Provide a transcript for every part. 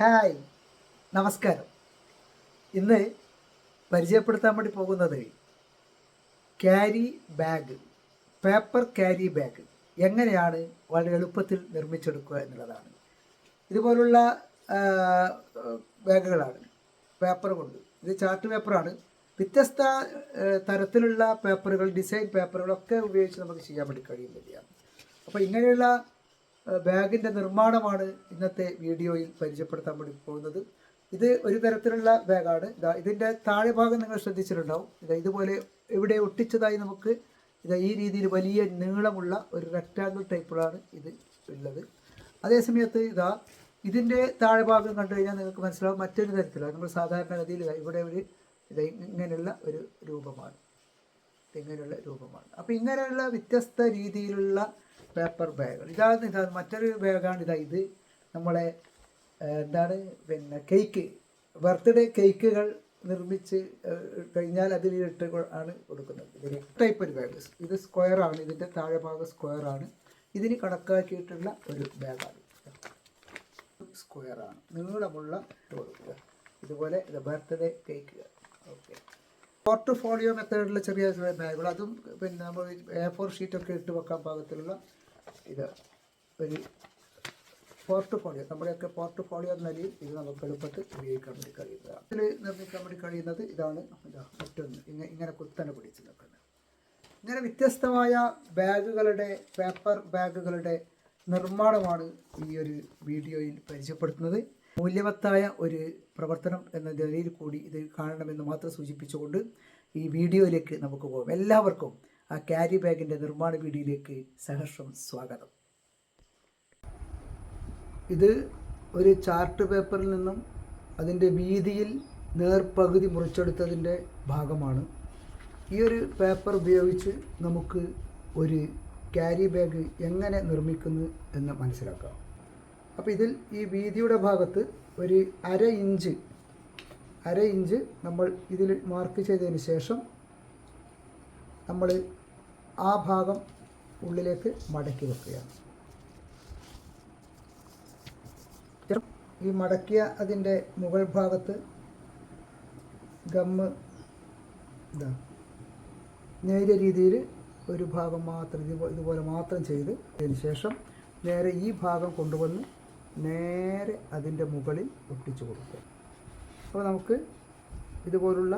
Hi നമസ്കാരം. ഇന്ന് പരിചയപ്പെടുത്താൻ വേണ്ടി പോകുന്നത് carry bag paper carry bag എങ്ങനെയാണ് വളരെ എളുപ്പത്തിൽ നിർമ്മിച്ചെടുക്കുക എന്നുള്ളതാണ്. ഇതുപോലുള്ള ബാഗുകളാണ് പേപ്പർ കൊണ്ട്. ഇത് ചാർട്ട് പേപ്പറാണ്. വ്യത്യസ്ത തരത്തിലുള്ള പേപ്പറുകൾ ഡിസൈൻ പേപ്പറുകളൊക്കെ ഉപയോഗിച്ച് നമുക്ക് ചെയ്യാൻ വേണ്ടി കഴിയുന്നില്ല അപ്പോൾ ഇങ്ങനെയുള്ള ബാഗിന്റെ നിർമ്മാണമാണ് ഇന്നത്തെ വീഡിയോയിൽ പരിചയപ്പെടുത്താൻ വേണ്ടി പോകുന്നത്. ഇത് ഒരു തരത്തിലുള്ള ബാഗാണ്. ഇതാ ഇതിന്റെ താഴെ ഭാഗം നിങ്ങൾ ശ്രദ്ധിച്ചിട്ടുണ്ടാവും. ഇതാ ഇതുപോലെ ഇവിടെ ഒട്ടിച്ചതായി നമുക്ക് ഇതാ ഈ രീതിയിൽ വലിയ നീളമുള്ള ഒരു റെക്റ്റാങ്കിൾ ടൈപ്പിലാണ് ഇത് ഉള്ളത്. അതേസമയത്ത് ഇതാ ഇതിന്റെ താഴെ ഭാഗം കണ്ടു കഴിഞ്ഞാൽ നിങ്ങൾക്ക് മനസ്സിലാവും മറ്റൊരു തരത്തിലാണ്. നമ്മൾ സാധാരണഗതിയിൽ ഇവിടെ ഒരു ഇങ്ങനെയുള്ള ഒരു രൂപമാണ്. ഇങ്ങനെയുള്ള രൂപമാണ്. അപ്പോൾ ഇങ്ങനെയുള്ള വ്യത്യസ്ത രീതിയിലുള്ള പേപ്പർ ബാഗുകൾ ഇതാണ് ഇതാ മറ്റൊരു ബാഗാണ് ഇതാ ഇത്. നമ്മളെ എന്താണ് പിന്നെ കേക്ക് ബർത്ത്ഡേ കേക്കുകൾ നിർമ്മിച്ച് കഴിഞ്ഞാൽ അതിലിട്ട് ആണ് കൊടുക്കുന്നത്. ഇത് ടൈപ്പ് ഒരു ബാഗ് ഇത് സ്ക്വയർ ആണ്. ഇതിന്റെ താഴെ ഭാഗം സ്ക്വയർ ആണ്. ഇതിന് കണക്കാക്കിയിട്ടുള്ള ഒരു ബാഗാണ് സ്ക്വയർ ആണ്. നീളമുള്ള ഇതുപോലെ ബർത്ത്ഡേ കേക്കുകൾ ഓക്കെ പോർട്ട്ഫോളിയോ മെത്തേഡിൽ ചെറിയ ചെറിയ ബാഗുകൾ. അതും പിന്നെ നമ്മൾ എ ഫോർ ഷീറ്റൊക്കെ ഇട്ട് വെക്കാൻ പാകത്തിലുള്ള ഇത് ഒരു പോർട്ട്ഫോളിയോ. നമ്മുടെയൊക്കെ പോർട്ട്ഫോളിയോ എന്ന നിലയിൽ ഇത് നമുക്ക് എളുപ്പത്തിൽ ഉപയോഗിക്കാൻ വേണ്ടി കഴിയുന്നതാണ്. ഇതിൽ നിർമ്മിക്കാൻ വേണ്ടി കഴിയുന്നത് ഇതാണ്. ഇതാ മറ്റൊന്ന്. ഇങ്ങനെ ഇങ്ങനെ കുത്തനെ പിടിച്ച് നിൽക്കുന്നത്. ഇങ്ങനെ വ്യത്യസ്തമായ ബാഗുകളുടെ പേപ്പർ ബാഗുകളുടെ നിർമ്മാണമാണ് ഈ ഒരു വീഡിയോയിൽ പരിചയപ്പെടുത്തുന്നത്. മൂല്യവത്തായ ഒരു പ്രവർത്തനം എന്ന നിലയിൽ കൂടി ഇത് കാണണമെന്ന് മാത്രം സൂചിപ്പിച്ചുകൊണ്ട് ഈ വീഡിയോയിലേക്ക് നമുക്ക് പോകാം. എല്ലാവർക്കും ആ ക്യാരി ബാഗിന്റെ നിർമ്മാണ വീഡിയോയിലേക്ക് സഹർഷം സ്വാഗതം. ഇത് ഒരു ചാർട്ട് പേപ്പറിൽ നിന്നും അതിന്റെ വീതിയിൽ നേർപകുതി മുറിച്ചെടുത്തതിന്റെ ഭാഗമാണ്. ഈ ഒരു പേപ്പർ ഉപയോഗിച്ച് നമുക്ക് ഒരു ക്യാരി ബാഗ് എങ്ങനെ നിർമ്മിക്കുന്നു എന്ന് മനസ്സിലാക്കാം. അപ്പോൾ ഇതിൽ ഈ വീതിയുടെ ഭാഗത്ത് ഒരു അര ഇഞ്ച് അര ഇഞ്ച് നമ്മൾ ഇതിൽ മാർക്ക് ചെയ്തതിന് ശേഷം നമ്മൾ ആ ഭാഗം ഉള്ളിലേക്ക് മടക്കി വെക്കുകയാണ്. ഈ മടക്കിയ അതിന്റെ മുകൾ ഭാഗത്ത് ഗമ്മ് ഇതാ നേരിയ രീതിയിൽ ഒരു ഭാഗം മാത്രം ഇതുപോലെ മാത്രം ചെയ്ത് അതിന് ശേഷം നേരെ ഈ ഭാഗം കൊണ്ടുവന്ന് നേരെ അതിന്റെ മുകളിൽ ഒട്ടിച്ചു കൊടുക്കുക. അപ്പോൾ നമുക്ക് ഇതുപോലുള്ള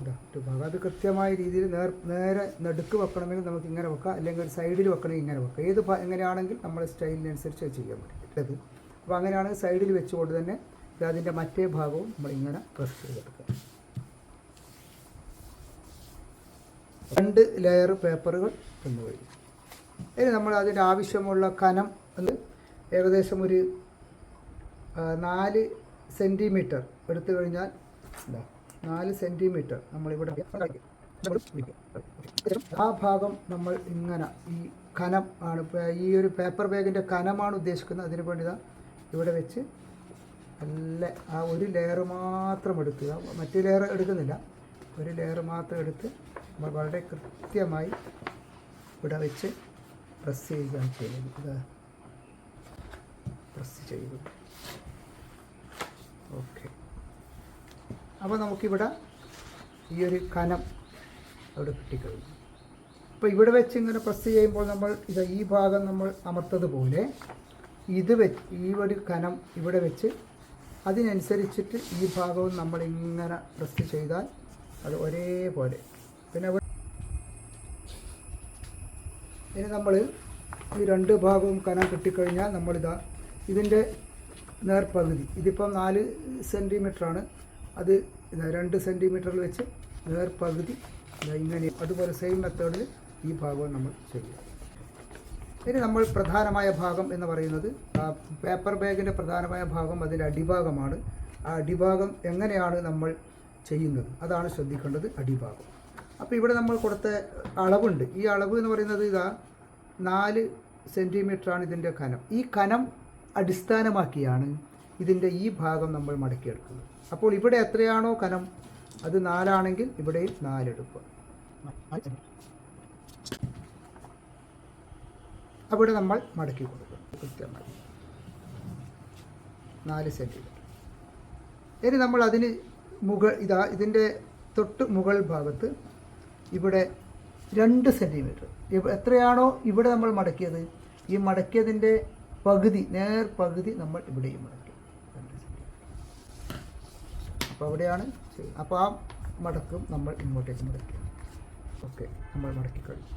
ഇതാ ഒരു ഭാഗം അത് കൃത്യമായ രീതിയിൽ നേർ നേരെ നടുക്ക് വെക്കണമെങ്കിൽ നമുക്ക് ഇങ്ങനെ വെക്കാം. അല്ലെങ്കിൽ ഒരു സൈഡിൽ വെക്കണമെങ്കിൽ ഇങ്ങനെ വെക്കാം. ഏത് എങ്ങനെയാണെങ്കിൽ നമ്മുടെ സ്റ്റൈലിനനുസരിച്ച് ചെയ്യാൻ പറ്റും. അപ്പോൾ അങ്ങനെയാണെങ്കിൽ സൈഡിൽ വെച്ചുകൊണ്ട് തന്നെ അതിന്റെ മറ്റേ ഭാഗവും നമ്മൾ ഇങ്ങനെ പ്രസ് ചെയ്തെടുക്കുക രണ്ട് ലെയർ പേപ്പറുകൾ എന്ന് കഴിഞ്ഞു ഇനി നമ്മൾ അതിന്റെ ആവശ്യമുള്ള കനം അത് ഏകദേശം ഒരു നാല് സെന്റിമീറ്റർ എടുത്തു കഴിഞ്ഞാൽ നാല് സെന്റിമീറ്റർ നമ്മളിവിടെ ആ ഭാഗം നമ്മൾ ഇങ്ങനെ ഈ കനം ആണ് ഈ ഒരു പേപ്പർ ബാഗിന്റെ കനമാണ് ഉദ്ദേശിക്കുന്നത്. അതിനു വേണ്ടി ഇവിടെ വെച്ച് നല്ല ആ ഒരു ലെയർ മാത്രം എടുക്കുക മറ്റു ലെയർ എടുക്കുന്നില്ല. ഒരു ലെയർ മാത്രം എടുത്ത് നമ്മൾ വളരെ കൃത്യമായി ഇവിടെ വെച്ച് പ്രസ് ചെയ്യുകയാണ് ചെയ്യുന്നത്. പ്രസ് ചെയ്യുക ഓക്കെ അപ്പോൾ നമുക്കിവിടെ ഈ ഒരു കനം അവിടെ കിട്ടിക്കഴിഞ്ഞു. അപ്പോൾ ഇവിടെ വെച്ച് ഇങ്ങനെ പ്രസ് ചെയ്യുമ്പോൾ നമ്മൾ ഇത് ഈ ഭാഗം നമ്മൾ അമർത്തതുപോലെ ഇത് വെച്ച് ഈ ഒരു കനം ഇവിടെ വെച്ച് അതിനനുസരിച്ചിട്ട് ഈ ഭാഗവും നമ്മൾ ഇങ്ങനെ പ്രസ് ചെയ്താൽ അത് ഒരേപോലെ. പിന്നെ ഇനി നമ്മൾ ഈ രണ്ട് ഭാഗവും കനം കിട്ടിക്കഴിഞ്ഞാൽ നമ്മളിതാ ഇതിന്റെ നേർപകുതി ഇതിപ്പം നാല് സെന്റിമീറ്ററാണ് അത് രണ്ട് സെന്റിമീറ്ററിൽ വെച്ച് നേർപകുതി ഇങ്ങനെ അതുപോലെ സെയിം മെത്തേഡിൽ ഈ ഭാഗവും നമ്മൾ ചെയ്യുക. ഇനി നമ്മൾ പ്രധാനമായ ഭാഗം എന്ന് പറയുന്നത് പേപ്പർ ബാഗിന്റെ പ്രധാനമായ ഭാഗം അതിന്റെ അടിഭാഗമാണ്. ആ അടിഭാഗം എങ്ങനെയാണ് നമ്മൾ ചെയ്യുന്നത്? അതാണ് ശ്രദ്ധിക്കേണ്ടത് അടിഭാഗം. അപ്പോൾ ഇവിടെ നമ്മൾ കൊടുത്ത അളവുണ്ട്. ഈ അളവ് എന്ന് പറയുന്നത് ഇതാ നാല് സെന്റിമീറ്ററാണ് ഇതിന്റെ കനം. ഈ കനം അടിസ്ഥാനമാക്കിയാണ് ഇതിന്റെ ഈ ഭാഗം നമ്മൾ മടക്കിയെടുക്കുന്നത്. അപ്പോൾ ഇവിടെ എത്രയാണോ കനം? അത് നാലാണെങ്കിൽ ഇവിടെയും നാലെടുക്കുക. അവിടെ നമ്മൾ മടക്കി കൊടുക്കും. കൃത്യമായി. നാല് സെന്റിമീറ്റർ ഇനി നമ്മൾ അതിന് മുകൾ ഇതാ ഇതിന്റെ തൊട്ട് മുകൾ ഭാഗത്ത് ഇവിടെ രണ്ട് സെന്റിമീറ്റർ എത്രയാണോ ഇവിടെ നമ്മൾ മടക്കിയത്? ഈ മടക്കിയതിന്റെ പകുതി നേർ പകുതി നമ്മൾ ഇവിടെയും മടക്കി. അപ്പോൾ അവിടെയാണ് അപ്പോൾ ആ മടക്കും നമ്മൾ ഇങ്ങോട്ടേക്ക് മടക്കുക ഓക്കെ നമ്മൾ മടക്കി കഴിഞ്ഞു.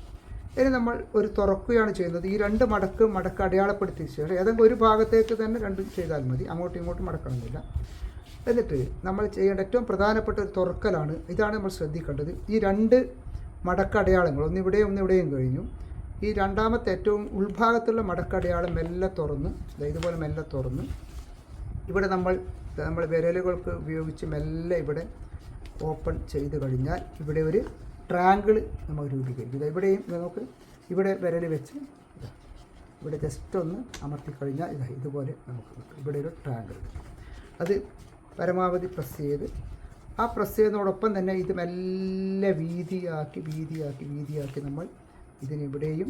ഇനി നമ്മൾ ഒരു തുറക്കുകയാണ് ചെയ്യുന്നത്. ഈ രണ്ട് മടക്ക് മടക്ക് അടയാളപ്പെടുത്തി ശേഷം ഏതെങ്കിലും ഒരു ഭാഗത്തേക്ക് തന്നെ രണ്ടും ചെയ്താൽ മതി. അങ്ങോട്ടും ഇങ്ങോട്ടും മടക്കണമെന്നില്ല. എന്നിട്ട് നമ്മൾ ചെയ്യേണ്ട ഏറ്റവും പ്രധാനപ്പെട്ട ഒരു തുറക്കലാണ്. ഇതാണ് നമ്മൾ ശ്രദ്ധിക്കേണ്ടത്. ഈ രണ്ട് മടക്കടയാളങ്ങൾ ഒന്ന് ഇവിടെയും ഒന്ന് ഇവിടെയും കഴിഞ്ഞു. ഈ രണ്ടാമത്തെ ഏറ്റവും ഉൾഭാഗത്തുള്ള മടക്കടയാളം മെല്ലെ തുറന്ന് ഇതുപോലെ മെല്ലെ തുറന്ന് ഇവിടെ നമ്മൾ നമ്മൾ വിരലുകൾക്ക് ഉപയോഗിച്ച് മെല്ലെ ഇവിടെ ഓപ്പൺ ചെയ്ത് കഴിഞ്ഞാൽ ഇവിടെ ഒരു ട്രാങ്കിൾ നമുക്ക് രൂപീകരിക്കും. ഇവിടെയും നമുക്ക് ഇവിടെ വിരൽ വെച്ച് ഇവിടെ ജസ്റ്റ് ഒന്ന് അമർത്തി കഴിഞ്ഞാൽ ഇതാ ഇതുപോലെ നമുക്ക് ഇവിടെ ഒരു ട്രാങ്കിൾ അത് പരമാവധി പ്രസ് ചെയ്ത് ആ പ്രസ് ചെയ്യുന്നതോടൊപ്പം തന്നെ ഇത് മെല്ലെ വീതിയാക്കി വീതിയാക്കി വീതിയാക്കി നമ്മൾ ഇതിനിവിടെയും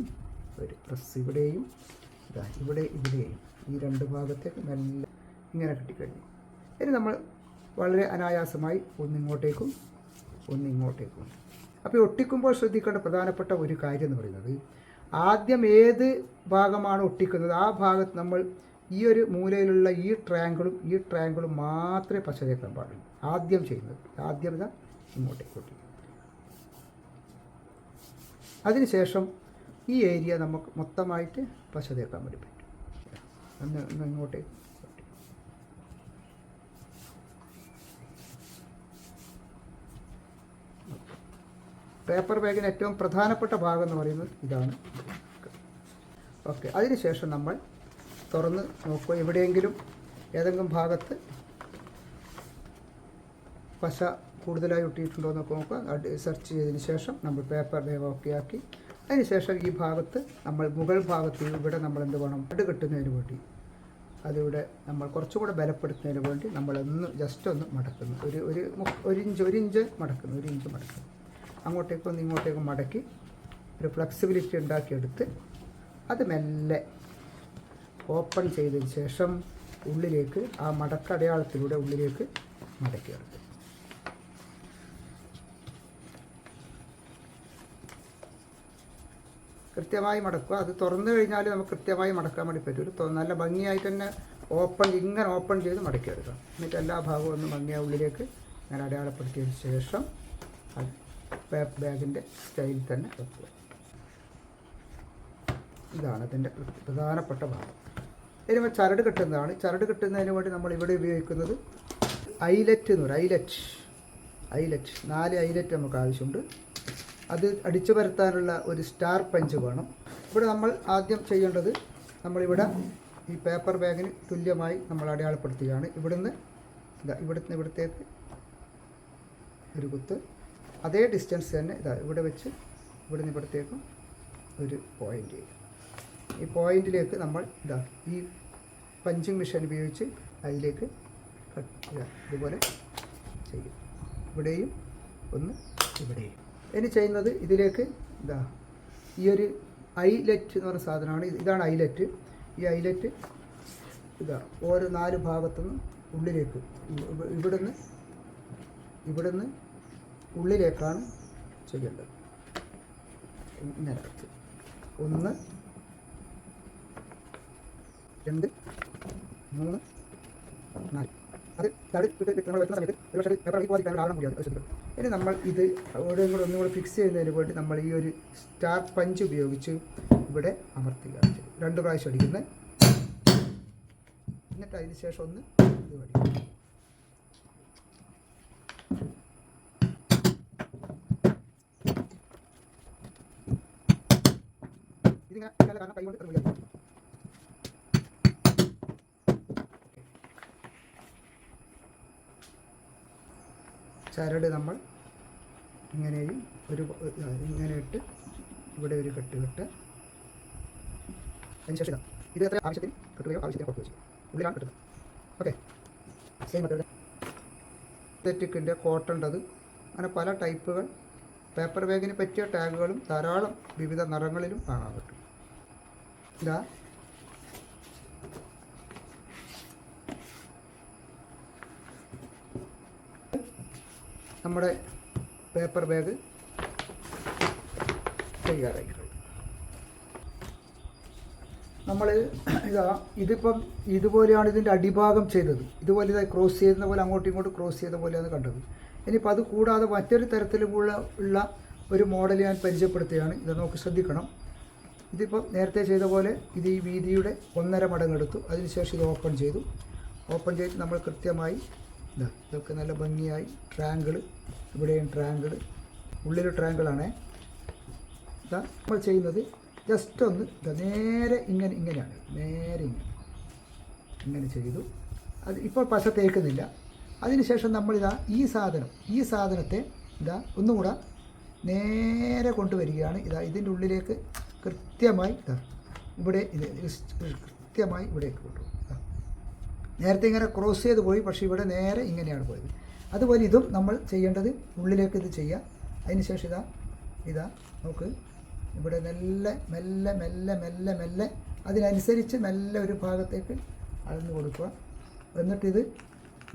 ഒരു പ്രസ് ഇവിടെയും ഇതാ ഇവിടെ ഇവിടെയും ഈ രണ്ട് ഭാഗത്തേക്ക് മെല്ലെ ഇങ്ങനെ കിട്ടിക്കഴിഞ്ഞു. ഇനി നമ്മൾ വളരെ അനായാസമായി ഒന്നിങ്ങോട്ടേക്കും ഒന്നിങ്ങോട്ടേക്കും. അപ്പോൾ ഒട്ടിക്കുമ്പോൾ ശ്രദ്ധിക്കേണ്ട പ്രധാനപ്പെട്ട ഒരു കാര്യം എന്ന് പറയുന്നത് ആദ്യം ഏത് ഭാഗമാണ് ഒട്ടിക്കുന്നത്? ആ ഭാഗത്ത് നമ്മൾ ഈ ഒരു മൂലയിലുള്ള ഈ ട്രയാങ്കിളും ഈ ട്രയാങ്കിളും മാത്രമേ പശ തേക്കാൻ പാടുള്ളൂ. ആദ്യം ചെയ്യുന്നത് ആദ്യം ഇതാ ഇങ്ങോട്ടേക്ക് ഒട്ടിക്കും. അതിനുശേഷം ഈ ഏരിയ നമുക്ക് മൊത്തമായിട്ട് പശ തേക്കാൻ വേണ്ടി പറ്റും. ഇങ്ങോട്ടേക്ക് ഒട്ടിക്കും. പേപ്പർ ബാഗിന് ഏറ്റവും പ്രധാനപ്പെട്ട ഭാഗം എന്ന് പറയുന്നത് ഇതാണ്. ഓക്കെ അതിനുശേഷം നമ്മൾ തുറന്ന് നോക്കുക. എവിടെയെങ്കിലും ഏതെങ്കിലും ഭാഗത്ത് പശ കൂടുതലായി ഒട്ടിയിട്ടുണ്ടോ എന്നൊക്കെ നോക്കുക. സെർച്ച് ചെയ്തതിന് ശേഷം നമ്മൾ പേപ്പർ ബാഗ് ഓക്കെ ആക്കി. അതിനുശേഷം ഈ ഭാഗത്ത് നമ്മൾ മുകൾ ഭാഗത്ത് ഇവിടെ നമ്മൾ എന്ത് വേണം? അട് കെട്ടുന്നതിന് വേണ്ടി. അതിവിടെ നമ്മൾ കുറച്ചുകൂടെ ബലപ്പെടുത്തുന്നതിന് വേണ്ടി നമ്മളൊന്ന് ജസ്റ്റ് ഒന്ന് മടക്കുന്നു. ഒരു ഒരു ഒരു ഇഞ്ച് ഒരു ഇഞ്ച് മടക്കുന്നു. ഒരു ഇഞ്ച് മടക്കുന്നു. അങ്ങോട്ടേക്കൊന്ന് ഇങ്ങോട്ടേക്കും മടക്കി ഒരു ഫ്ലെക്സിബിലിറ്റി ഉണ്ടാക്കിയെടുത്ത് അത് മെല്ലെ ഓപ്പൺ ചെയ്തതിന് ശേഷം ഉള്ളിലേക്ക് ആ മടക്കടയാളത്തിലൂടെ ഉള്ളിലേക്ക് മടക്കിയെടുത്ത്. കൃത്യമായി മടക്കുക. അത് തുറന്നു കഴിഞ്ഞാൽ നമുക്ക് കൃത്യമായി മടക്കാൻ വേണ്ടി പറ്റും. നല്ല ഭംഗിയായി തന്നെ ഓപ്പൺ ഇങ്ങനെ ഓപ്പൺ ചെയ്ത് മടക്കിയെടുക്കാം എന്നിട്ട് എല്ലാ ഭാഗവും ഒന്ന് ഭംഗിയായി ഉള്ളിലേക്ക് ഞാൻ അടയാളപ്പെടുത്തിയതിന് ശേഷം ബാക്ക് ബാഗിന്റെ സ്റ്റൈലിൽ തന്നെ വെക്കുക. ഇതാണ് അതിന്റെ പ്രധാനപ്പെട്ട ഭാഗം. ഇനി ചരട് കെട്ടുന്നതാണ്. ചരട് കെട്ടുന്നതിന് വേണ്ടി നമ്മൾ ഇവിടെ ഉപയോഗിക്കുന്നത് ഐലറ്റ് എന്ന് പറയും. ഐലറ്റ്. ഐലറ്റ്. നാല് ഐലറ്റ് നമുക്ക് ആവശ്യമുണ്ട്. അത് അടിച്ചു പരത്താനുള്ള ഒരു സ്റ്റാർ പഞ്ച് വേണം. ഇവിടെ നമ്മൾ ആദ്യം ചെയ്യേണ്ടത് നമ്മളിവിടെ ഈ പേപ്പർ ബാഗിന് തുല്യമായി നമ്മൾ അടയാളപ്പെടുത്തുകയാണ്. ഇവിടുന്ന് ഇവിടുന്ന് ഇവിടത്തേക്ക് ഒരു കുത്ത്. അതേ ഡിസ്റ്റൻസ് തന്നെ ഇതാ ഇവിടെ വെച്ച് ഇവിടുന്ന് ഇവിടത്തേക്കും ഒരു പോയിന്റ് ഈ പോയിന്റിലേക്ക് നമ്മൾ ഇതാ ഈ പഞ്ചിങ് മെഷീൻ ഉപയോഗിച്ച് അതിലേക്ക് കട്ട് ഇതാ ഇതുപോലെ ചെയ്യും. ഇവിടെയും ഒന്ന് ഇവിടെയും. ഇനി ചെയ്യുന്നത് ഇതിലേക്ക് ഇതാ ഈ ഒരു ഐലറ്റ് എന്ന് പറയുന്ന സാധനമാണ്. ഇതാണ് ഐലറ്റ് ഈ ഐലറ്റ് ഇതാ ഓരോ നാല് ഭാഗത്തുനിന്ന് ഉള്ളിലേക്ക് ഇവ- ഇവിടുന്ന് ഇവിടുന്ന് ഉള്ളിലേക്കാണ് ചെയ്യേണ്ടത്. ഇങ്ങനെ ഒന്ന് രണ്ട് മൂന്ന് നാല്. അത് തടി ഇട്ട് വെക്കുന്ന സമയത്ത് ഒരു പക്ഷേ പേപ്പർ കൂടിയാണ് ഇനി നമ്മൾ ഇത് അവിടെ കൂടെ ഒന്നും കൂടെ ഫിക്സ് ചെയ്യുന്നതിന് വേണ്ടി നമ്മൾ ഈ ഒരു സ്റ്റാർ പഞ്ച് ഉപയോഗിച്ച് ഇവിടെ അമർത്തുക. രണ്ട് പ്രാവശ്യം അടിക്കുന്നത് എന്നിട്ട് അതിന് ശേഷം ഒന്ന് ഇത് കാരണം ചരട് നമ്മൾ ഇങ്ങനെയും ഒരു ഇങ്ങനെ ഇട്ട് ഇവിടെ ഒരു കെട്ട് കെട്ട് അതിനുശേഷം ഇതാ. ഇത് എത്ര ആവശ്യത്തിന്? കെട്ടുകയോ ആവശ്യത്തിന് പുറത്ത് വെച്ചു ഉള്ളിലാണ് കെട്ടുന്നത്. ഓക്കെ. സെയിം തെറ്റിക്കിന്റെ കോട്ടണ്ടത് അങ്ങനെ പല ടൈപ്പുകൾ പേപ്പർ ബാഗിന് പറ്റിയ ടാഗുകളും ധാരാളം വിവിധ നിറങ്ങളിലും കാണാൻ പറ്റും. ഇതാ. നമ്മുടെ പേപ്പർ ബാഗ് തയ്യാറായി കഴിഞ്ഞു നമ്മൾ ഇതാ ഇതിപ്പം ഇതുപോലെയാണ് ഇതിന്റെ അടിഭാഗം ചെയ്തത്. ഇതുപോലെ ഇതായി ക്രോസ് ചെയ്യുന്ന പോലെ അങ്ങോട്ടും ഇങ്ങോട്ടും ക്രോസ് ചെയ്ത പോലെയാണ് കണ്ടത്. ഇനിയിപ്പോൾ അത് കൂടാതെ മറ്റൊരു തരത്തിലുള്ള ഉള്ള ഒരു മോഡൽ ഞാൻ പരിചയപ്പെടുത്തുകയാണ്. ഇത് നമുക്ക് ശ്രദ്ധിക്കണം. ഇതിപ്പോൾ നേരത്തെ ചെയ്ത പോലെ ഇത് ഈ വീതിയുടെ ഒന്നര മടങ്ങെടുത്തു അതിനുശേഷം ഇത് ഓപ്പൺ ചെയ്തു. ഓപ്പൺ ചെയ്ത് നമ്മൾ കൃത്യമായി ഇതാ ഇതൊക്കെ നല്ല ഭംഗിയായി ട്രാങ്കിൾ ഇവിടെയും ട്രാങ്കിൾ ഉള്ളിൽ ട്രാങ്കിളാണേ ഇതാ നമ്മൾ ചെയ്യുന്നത് ജസ്റ്റ് ഒന്ന് നേരെ ഇങ്ങനെ ഇങ്ങനെയാണ്. നേരെ ഇങ്ങനെ. ഇങ്ങനെ ചെയ്തു. അത് ഇപ്പോൾ പശ തേക്കുന്നില്ല. അതിനുശേഷം നമ്മളിതാ ഈ സാധനം ഈ സാധനത്തെ ഇതാ ഒന്നുകൂടെ നേരെ കൊണ്ടുവരികയാണ്. ഇതാ ഇതിന്റെ ഉള്ളിലേക്ക് കൃത്യമായി ഇവിടെ ഇത് കൃത്യമായി ഇവിടേക്ക് കൊണ്ടുപോകും. നേരത്തെ ഇങ്ങനെ ക്രോസ് ചെയ്ത് പോയി പക്ഷേ ഇവിടെ നേരെ ഇങ്ങനെയാണ് പോയത്. അതുപോലെ ഇതും നമ്മൾ ചെയ്യേണ്ടത് ഉള്ളിലേക്ക് ഇത് ചെയ്യുക. അതിനുശേഷം ഇതാ ഇതാ നമുക്ക് ഇവിടെ മെല്ലെ മെല്ലെ മെല്ലെ മെല്ലെ മെല്ലെ അതിനനുസരിച്ച് മെല്ലെ ഒരു ഭാഗത്തേക്ക് അളന്ന് കൊടുക്കുക. എന്നിട്ടിത്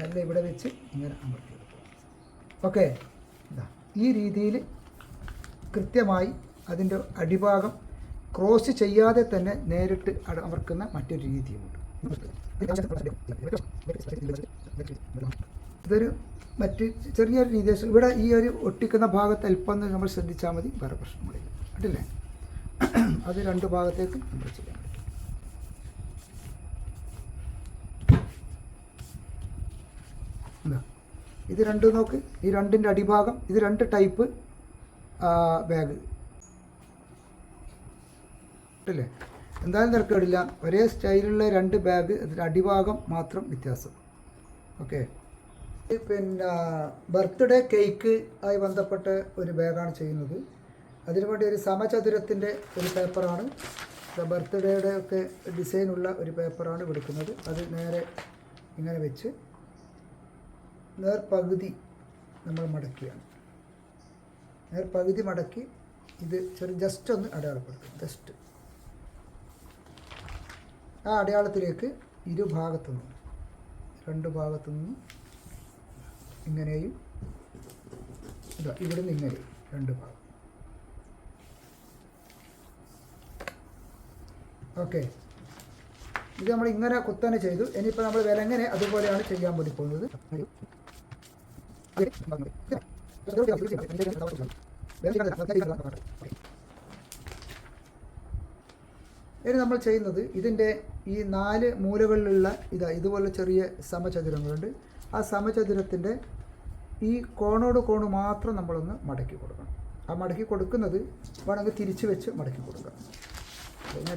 മെല്ലെ ഇവിടെ വെച്ച് ഇങ്ങനെ അമർത്തി കൊടുക്കുക. ഓക്കെ ഇതാ ഈ രീതിയിൽ കൃത്യമായി അതിന്റെ അടിഭാഗം ക്രോസ് ചെയ്യാതെ തന്നെ നേരിട്ട് അമർക്കുന്ന മറ്റൊരു രീതിയുമുണ്ട്. ഇതൊരു മറ്റ് ചെറിയൊരു രീതി ഇവിടെ ഈ ഒരു ഒട്ടിക്കുന്ന ഭാഗത്ത് അല്പം നമ്മൾ ശ്രദ്ധിച്ചാൽ മതി. വേറെ പ്രശ്നങ്ങളില്ല കണ്ടില്ലേ അത് രണ്ട് ഭാഗത്തേക്ക് നമ്മൾ ഇതാ. ഇത് രണ്ടും നോക്ക്. ഈ രണ്ടിന്റെ അടിഭാഗം ഇത് രണ്ട് ടൈപ്പ് ബാഗ്. ഇല്ലേ എന്തായാലും തിരക്കേടില്ല ഒരേ സ്റ്റൈലുള്ള രണ്ട് ബാഗ് അതിന്റെ അടിഭാഗം മാത്രം വ്യത്യാസം. ഓക്കെ പിന്നെ ബർത്ത്ഡേ കേക്ക് ആയി ബന്ധപ്പെട്ട ഒരു ബാഗാണ് ചെയ്യുന്നത്. അതിനു വേണ്ടി ഒരു സമചതുരത്തിന്റെ ഒരു പേപ്പറാണ് ബർത്ത്ഡേയുടെ ഒക്കെ ഡിസൈനുള്ള ഒരു പേപ്പറാണ് എടുക്കുന്നത്. അത് നേരെ ഇങ്ങനെ വെച്ച് നേർപകുതി നമ്മൾ മടക്കിയാണ്. നേർപകുതി മടക്കി ഇത് ചെറിയ ജസ്റ്റ് ഒന്ന് അടയാളപ്പെടുത്തും ജസ്റ്റ് ആ അടയാളത്തിലേക്ക് ഇരുഭാഗത്തു നിന്നും രണ്ട് ഭാഗത്തു നിന്നും ഇങ്ങനെയും ഇതാ ഇവിടെ നിന്ന് ഇങ്ങനെയും രണ്ട് ഭാഗം. ഓക്കെ. ഇത് നമ്മൾ ഇങ്ങനെ കുത്തനെ ചെയ്തു. ഇനിയിപ്പോൾ നമ്മൾ വിലങ്ങനെ അതുപോലെയാണ് ചെയ്യാൻ വേണ്ടി പോകുന്നത്? ഇനി നമ്മൾ ചെയ്യുന്നത് ഇതിന്റെ ഈ നാല് മൂലകളിലുള്ള ഇതാ ഇതുപോലെ ചെറിയ സമചതുരങ്ങളുണ്ട്. ആ സമചതുരത്തിന്റെ ഈ കോണോട് കോണ് മാത്രം നമ്മളൊന്ന് മടക്കി കൊടുക്കണം. ആ മടക്കി കൊടുക്കുന്നത് വേണമെങ്കിൽ തിരിച്ച് വെച്ച് മടക്കി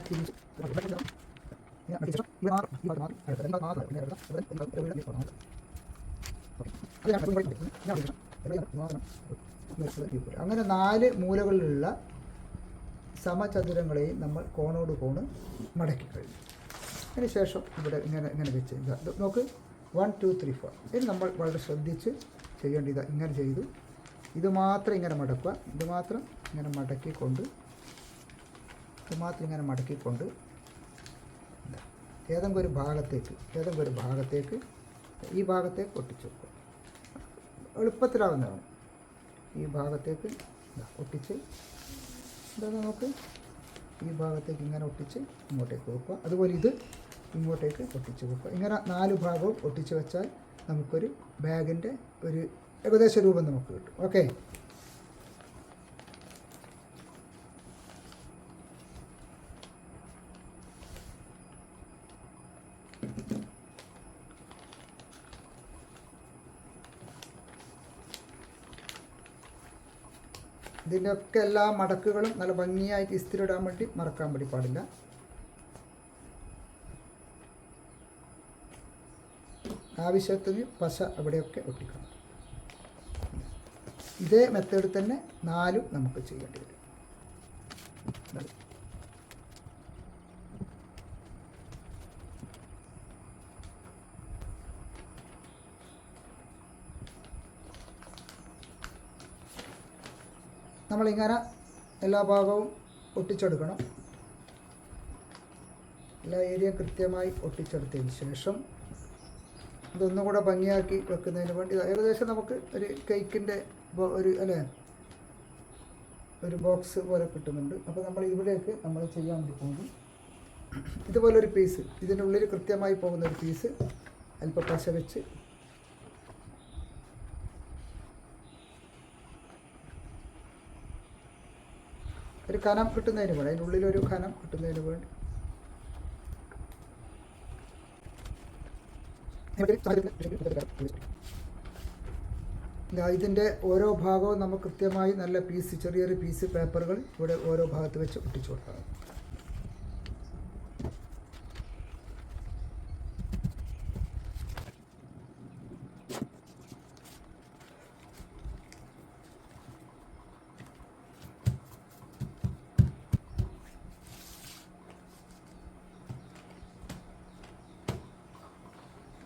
തിരിച്ച് അങ്ങനെ നാല് മൂലകളിലുള്ള സമചതുരങ്ങളെയും നമ്മൾ കോണോട് കോണ് മടക്കി കഴിഞ്ഞു. അതിന് ശേഷം ഇവിടെ ഇങ്ങനെ ഇങ്ങനെ വെച്ച് നോക്ക്. വൺ ടു ത്രീ ഫോർ ഇത് നമ്മൾ വളരെ ശ്രദ്ധിച്ച് ചെയ്യേണ്ട ഇത്. ഇങ്ങനെ ചെയ്തു. ഇത് മാത്രം ഇങ്ങനെ മടക്കുക. ഇത് മാത്രം ഇങ്ങനെ മടക്കിക്കൊണ്ട് ഇത് മാത്രം ഇങ്ങനെ മടക്കിക്കൊണ്ട് ഏതെങ്കിലും ഒരു ഭാഗത്തേക്ക് ഏതെങ്കിലും ഒരു ഭാഗത്തേക്ക് ഈ ഭാഗത്തേക്ക് ഒട്ടിച്ചു വെക്കുക. എളുപ്പത്തിലാവുന്നതാണ്. ഈ ഭാഗത്തേക്ക് ഒട്ടിച്ച് എന്താ നമുക്ക് ഈ ഭാഗത്തേക്ക് ഇങ്ങനെ ഒട്ടിച്ച് ഇങ്ങോട്ടേക്ക് വെക്കുക. അതുപോലെ ഇത് ഇങ്ങോട്ടേക്ക് ഒട്ടിച്ചു വെക്കുക. ഇങ്ങനെ നാല് ഭാഗവും ഒട്ടിച്ചു വെച്ചാൽ നമുക്കൊരു ബാഗിന്റെ ഒരു ഏകദേശ രൂപം നമുക്ക് കിട്ടും. ഓക്കെ? ഇതിന്റെയൊക്കെ എല്ലാ മടക്കുകളും നല്ല ഭംഗിയായിട്ട് ഇസ്തിരി ഇടാൻ വേണ്ടി മറക്കാൻ വേണ്ടി പാടില്ല. ആവശ്യത്തിന് പശ അവിടെയൊക്കെ ഒട്ടിക്കണം. ഇതേ മെത്തേഡ് തന്നെ നാലും നമുക്ക് ചെയ്യേണ്ടി വരും. നമ്മളിങ്ങനെ എല്ലാ ഭാഗവും ഒട്ടിച്ചെടുക്കണം. എല്ലാ ഏരിയ കൃത്യമായി ഒട്ടിച്ചെടുത്തതിന് ശേഷം ഇതൊന്നും കൂടെ ഭംഗിയാക്കി വെക്കുന്നതിന് വേണ്ടി ഏകദേശം നമുക്ക് ഒരു കേക്കിന്റെ ഒരു അല്ലേ? ഒരു ബോക്സ് പോലെ കിട്ടുന്നുണ്ട്. അപ്പോൾ നമ്മൾ ഇവിടേക്ക് നമ്മൾ ചെയ്യാൻ വേണ്ടി പോകുന്നു. ഇതുപോലൊരു പീസ്. ഇതിന്റെ ഉള്ളിൽ കൃത്യമായി പോകുന്ന ഒരു പീസ് അല്പം പശ വെച്ച്. ഒരു കനം കിട്ടുന്നതിന് വേണ്ടി അതിനുള്ളിലൊരു കനം കിട്ടുന്നതിന് വേണ്ടി. ഇതിന്റെ ഓരോ ഭാഗവും നമുക്ക് കൃത്യമായി നല്ല പീസ് ചെറിയൊരു പീസ് പേപ്പറുകൾ ഇവിടെ ഓരോ ഭാഗത്ത് വെച്ച് ഒട്ടിച്ചു കൊടുക്കണം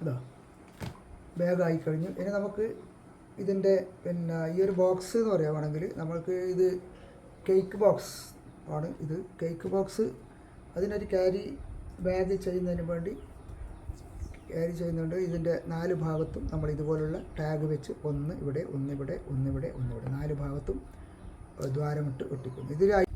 ഇതാ ബാഗായി കഴിഞ്ഞു ഇനി നമുക്ക് ഇതിന്റെ പിന്നെ ഈ ഒരു ബോക്സ് എന്ന് പറയുകയാണെങ്കിൽ നമ്മൾക്ക് ഇത് കേക്ക് ബോക്സ് ആണ് ഇത്. കേക്ക് ബോക്സ് അതിനൊരു ക്യാരി ബാഗ് ചെയ്യുന്നതിന് വേണ്ടി ക്യാരി ചെയ്യുന്നുണ്ട്. ഇതിന്റെ നാല് ഭാഗത്തും നമ്മൾ ഇതുപോലുള്ള ടാഗ് വെച്ച് ഒന്ന് ഇവിടെ ഒന്നിവിടെ ഒന്നിവിടെ ഒന്നിവിടെ നാല് ഭാഗത്തും ദ്വാരമിട്ട് ഒട്ടിക്കുന്നു ഇതിലായി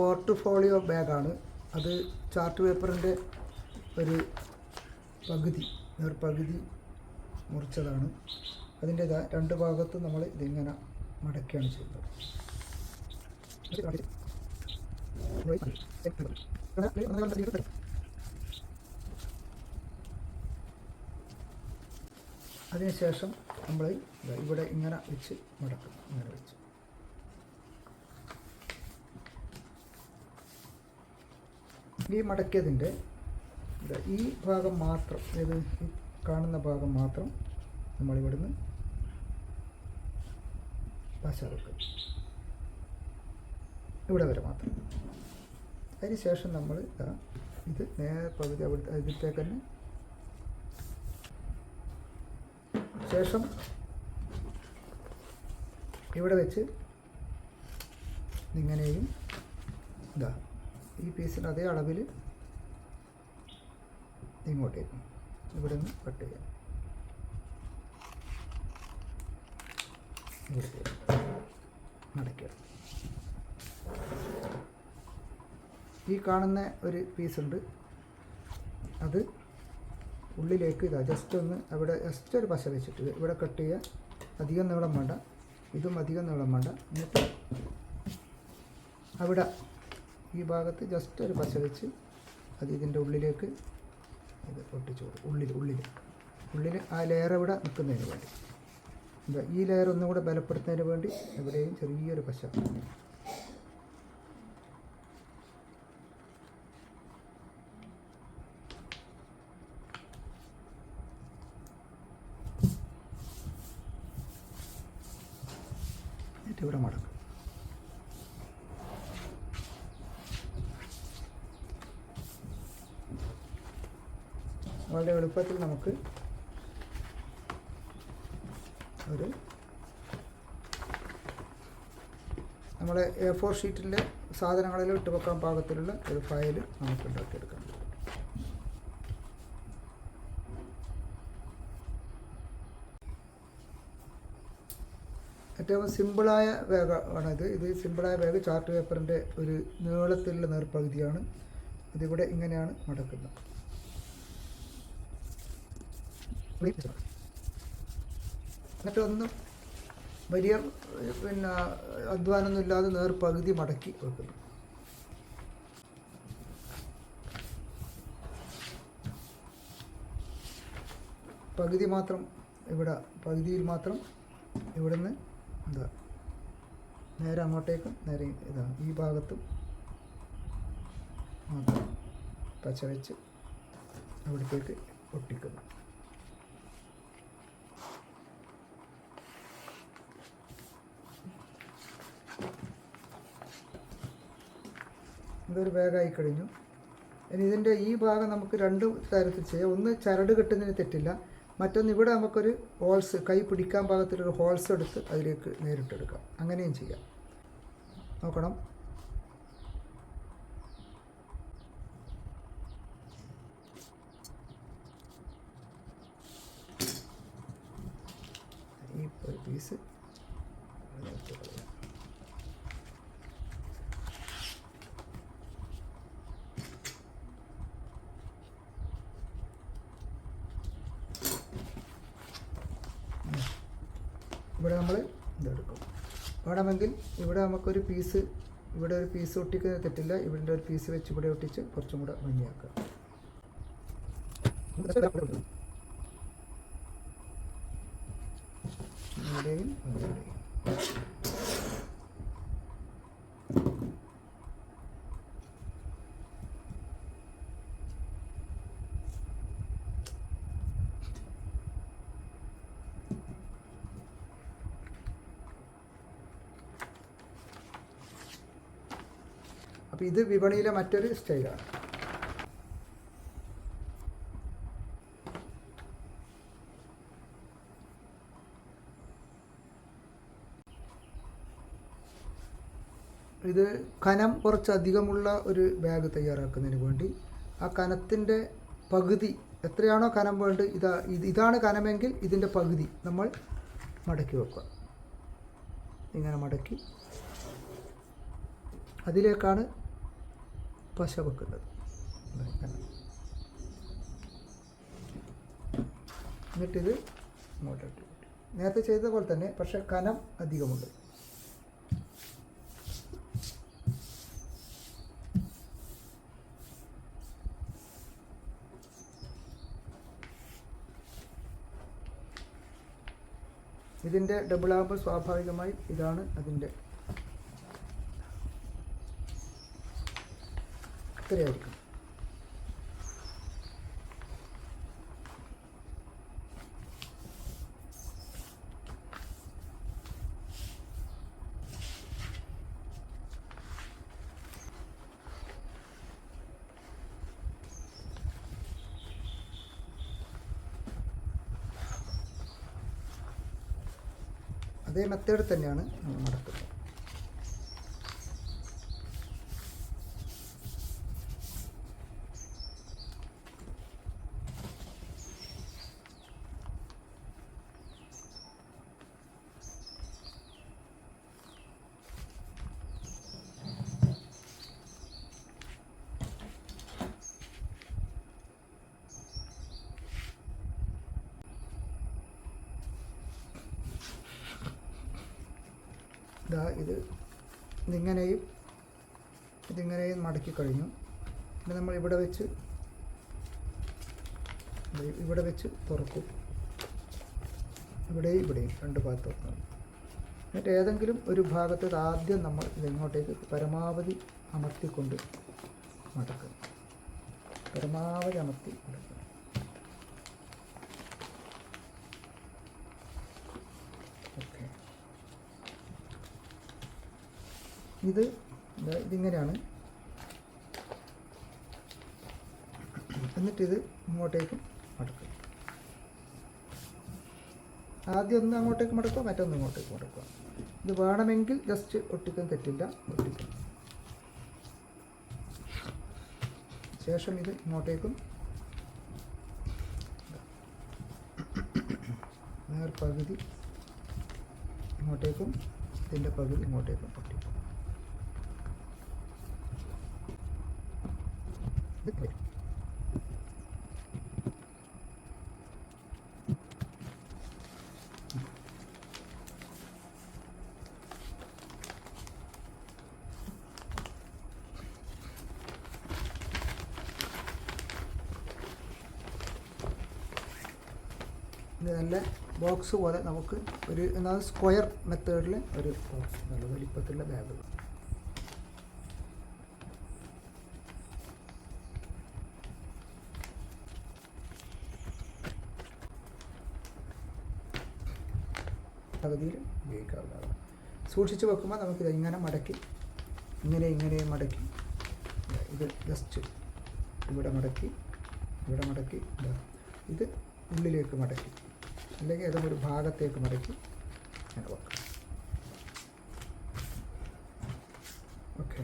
പോർട്ട്ഫോളിയോ ബാഗാണ്. അത് ചാർട്ട് പേപ്പറിന്റെ ഒരു പകുതി ഒരു പകുതി മുറിച്ചതാണ്. അതിന്റെ രണ്ട് ഭാഗത്തും നമ്മൾ ഇതിങ്ങനെ മടക്കുകയാണ് ചെയ്യുന്നത്. അതിനുശേഷം നമ്മൾ ഇവിടെ ഇങ്ങനെ വെച്ച് മടക്കും ഇങ്ങനെ വെച്ച്. ഈ മടക്കിയതിന്റെ ഈ ഭാഗം മാത്രം അതായത് ഈ കാണുന്ന ഭാഗം മാത്രം നമ്മൾ ഇവിടുന്ന് പശ വെക്കും ഇവിടെ വരെ മാത്രം. അതിന് ശേഷം നമ്മൾ ഇത് നേരെ പകുതി അവിടുത്തെ ഇതിലേക്ക് തന്നെ. ശേഷം ഇവിടെ വെച്ച് ഇങ്ങനെയും ഇതാ ഈ പീസിന് അതേ അളവിൽ ഇങ്ങോട്ടേക്ക് ഇവിടെ നിന്ന് കട്ട് ചെയ്യാം. ഇവിടത്തേക്ക് ഈ കാണുന്ന ഒരു പീസുണ്ട് അത് ഉള്ളിലേക്ക് ഇതാ ജസ്റ്റ് ഒന്ന് അവിടെ ജസ്റ്റ് ഒരു പശ വെച്ചിട്ട് ഇവിടെ കട്ട് ചെയ്യുക അധികം നീളം വേണ്ട. ഇതും അധികം നീളം വേണ്ട. എന്നിട്ട് അവിടെ ഈ ഭാഗത്ത് ജസ്റ്റ് ഒരു പശ വെച്ച് അത് ഇതിന്റെ ഉള്ളിലേക്ക് ഇത് ഒട്ടിച്ചു കൊടുക്കും. ഉള്ളിൽ ഉള്ളിൽ ഉള്ളിൽ ആ ലെയർ ഇവിടെ നിൽക്കുന്നതിന് വേണ്ടി. എന്താ ഈ ലെയർ ഒന്നും കൂടെ ബലപ്പെടുത്തുന്നതിന് വേണ്ടി എവിടെയും ചെറിയൊരു പശ ഇവിടെ മടക്കും. വളരെ എളുപ്പത്തിൽ നമുക്ക് ഒരു നമ്മളെ എ ഫോർ ഷീറ്റിലെ സാധനങ്ങളിൽ ഇട്ട് വെക്കാൻ പാകത്തിലുള്ള ഒരു ഫയൽ നമുക്ക് ഉണ്ടാക്കിയെടുക്കാം. ഏറ്റവും സിമ്പിളായ ആണ് ഇത് സിമ്പിളായ വേഗ ചാർട്ട് പേപ്പറിന്റെ ഒരു നീളത്തിലുള്ള നേർപ്പകുതിയാണ് ഇതിവിടെ ഇങ്ങനെയാണ് മടക്കുന്നത് എന്നിട്ട് ഒന്ന് വലിയ പിന്നെ അധ്വാനമൊന്നും ഇല്ലാതെ നേർ പകുതി മടക്കി വെക്കുന്നു. പകുതി മാത്രം ഇവിടെ പകുതിയിൽ മാത്രം ഇവിടുന്ന് എന്താ നേരെ അങ്ങോട്ടേക്കും നേരെ ഇതാണ് ഈ ഭാഗത്തും മാത്രം പച്ച വെച്ച് അവിടത്തേക്ക് ഒട്ടിക്കുന്നു. ഇതൊരു ബാഗായി കഴിഞ്ഞു. ഇനി ഇതിന്റെ ഈ ഭാഗം നമുക്ക് രണ്ട് തരത്തിൽ ചെയ്യാം. ഒന്ന് ചരട് കെട്ടുന്നതിന് തെറ്റില്ല. മറ്റൊന്ന് ഇവിടെ നമുക്കൊരു ഹോൾസ് കൈ പിടിക്കാൻ പാകത്തിലൊരു ഹോൾസ് എടുത്ത് അതിലേക്ക് നേരിട്ടെടുക്കാം. അങ്ങനെയും ചെയ്യാം. നോക്കണം. ഈ പീസ് അതിനകത്ത് കളയാം. ഇവിടെ നമ്മൾ ഇതെടുക്കും വേണമെങ്കിൽ ഇവിടെ നമുക്കൊരു പീസ് ഇവിടെ ഒരു പീസ് ഒട്ടിക്കുന്നത് തെറ്റില്ല. ഇവിടെ ഒരു പീസ് വെച്ച് ഇവിടെ ഒട്ടിച്ച് കുറച്ചും കൂടെ ഭംഗിയാക്കാം. ഇവിടെയും ഇവിടെയും അപ്പോൾ ഇത് വിപണിയിലെ മറ്റൊരു സ്റ്റൈലാണ്. ഇത് കനം കുറച്ചധികമുള്ള ഒരു ബാഗ് തയ്യാറാക്കുന്നതിന് വേണ്ടി ആ കനത്തിന്റെ പകുതി എത്രയാണോ കനം വേണ്ടത് ഇതാ ഇത് ഇതാണ് കനമെങ്കിൽ ഇതിന്റെ പകുതി നമ്മൾ മടക്കി വെക്കുക. ഇങ്ങനെ മടക്കി അതിലേക്കാണ് പശ വെക്കുന്നത്. എന്നിട്ടിത് ഇങ്ങോട്ടിട്ട് നേരത്തെ ചെയ്ത പോലെ തന്നെ പക്ഷെ കനം അധികമുണ്ട് ഇതിന്റെ ഡബിൾ ആകുമ്പോൾ സ്വാഭാവികമായി ഇതാണ് അതിന്റെ ഇത്രയായിരിക്കും അതേ മെത്തേഡ് തന്നെയാണ് നമ്മൾ നടക്കുന്നത് ഇതാ ഇത് ഇതിങ്ങനെയും ഇതിങ്ങനെയും മടക്കി കഴിഞ്ഞു. പിന്നെ നമ്മൾ ഇവിടെ വെച്ച് ഇവിടെ വെച്ച് തുറക്കും. ഇവിടെയും ഇവിടെയും രണ്ട് ഭാഗത്ത് തുറക്കണം എന്നിട്ട് ഏതെങ്കിലും ഒരു ഭാഗത്ത് ആദ്യം നമ്മൾ ഇതിങ്ങോട്ടേക്ക് പരമാവധി അമർത്തിക്കൊണ്ട് മടക്കുക പരമാവധി അമർത്തി കൊടുക്കുക ഇത് ഇതിങ്ങനെയാണ്. എന്നിട്ടിത് ഇങ്ങോട്ടേക്ക് മടക്കുക. ആദ്യം ഒന്ന് അങ്ങോട്ടേക്ക് മടക്കുക മറ്റൊന്ന് ഇങ്ങോട്ടേക്ക് മടക്കുക. ഇത് വേണമെങ്കിൽ ജസ്റ്റ് ഒട്ടിക്കാൻ തെറ്റില്ല ഒട്ടിക്കും. ശേഷം ഇത് ഇങ്ങോട്ടേക്കും. നേർ പകുതി ഇങ്ങോട്ടേക്കും ഇതിന്റെ പകുതി ഇങ്ങോട്ടേക്കും ഒട്ടിക്കും. ഇത് നല്ല ബോക്സ് പോലെ നമുക്ക് ഒരു എന്നാൽ സ്ക്വയർ മെത്തേഡിൽ ഒരു ബോക്സ് നല്ല വലിപ്പത്തിലുള്ള ബാഗ് പകുതിയിൽ ഉപയോഗിക്കാവുന്നതാണ്. സൂക്ഷിച്ച് വെക്കുമ്പോൾ നമുക്കിത് ഇങ്ങനെ മടക്കി ഇങ്ങനെ ഇങ്ങനെ മടക്കി. ഇത് ജസ്റ്റ് ഇവിടെ മടക്കി ഇവിടെ മടക്കി ഇതാ ഉള്ളിലേക്ക് മടക്കി. അല്ലെങ്കിൽ ഏതെങ്കിലും ഒരു ഭാഗത്തേക്ക് മടക്കി ഇങ്ങനെ വെക്കാം. ഓക്കെ